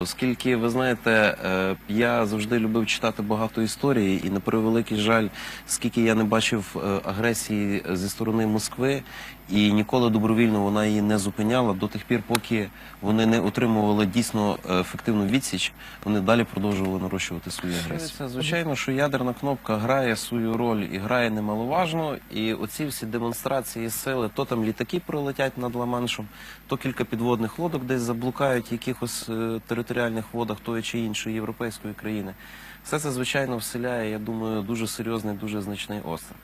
Оскільки ви знаєте, е, я завжди любив читати багато історії, і на превеликий жаль, скільки я не бачив е, агресії зі сторони Москви, і ніколи добровільно вона її не зупиняла до тих пір, поки вони не отримували дійсно е, ефективну відсіч, вони далі продовжували нарощувати свою агресію. Звичайно, що ядерна кнопка грає свою роль і грає немаловажно. І оці всі демонстрації сили, то там літаки пролетять над Ла-Маншем, то кілька підводних лодок десь заблукають якихось е, територіальних водах тої чи іншої європейської країни. Все це, звичайно, вселяє, я думаю, дуже серйозний, дуже значний острів.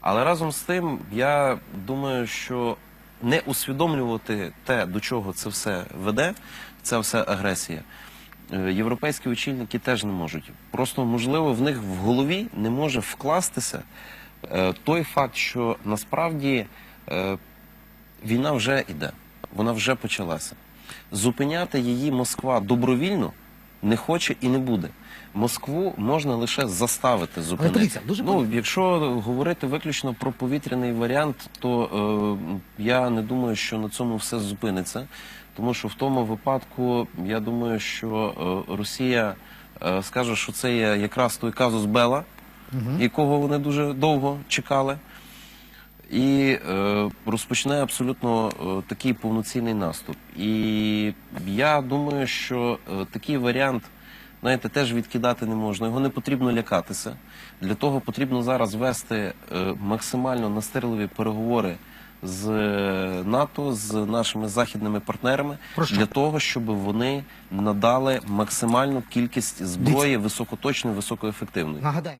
Але разом з тим, я думаю, що не усвідомлювати те, до чого це все веде, ця вся агресія. е, Європейські очільники теж не можуть. Просто можливо в них в голові не може вкластися е, той факт, що насправді е, війна вже йде, вона вже почалася. Зупиняти її Москва добровільно не хоче і не буде. Москву можна лише заставити зупинити. дивіться, дуже ну, якщо говорити виключно про повітряний варіант, то е, я не думаю, що на цьому все зупиниться. Тому що в тому випадку я думаю, що е, Росія е, скаже, що це є якраз той казус Бела, якого вони дуже довго чекали і е, розпочне абсолютно е, такий повноцінний наступ. І я думаю, що е, такий варіант, знаєте, теж відкидати не можна. Його не потрібно лякатися. Для того потрібно зараз вести е, максимально настирливі переговори з е, НАТО, з нашими західними партнерами Про що? для того, щоб вони надали максимальну кількість зброї високоточної, високоефективної. Нагадаю.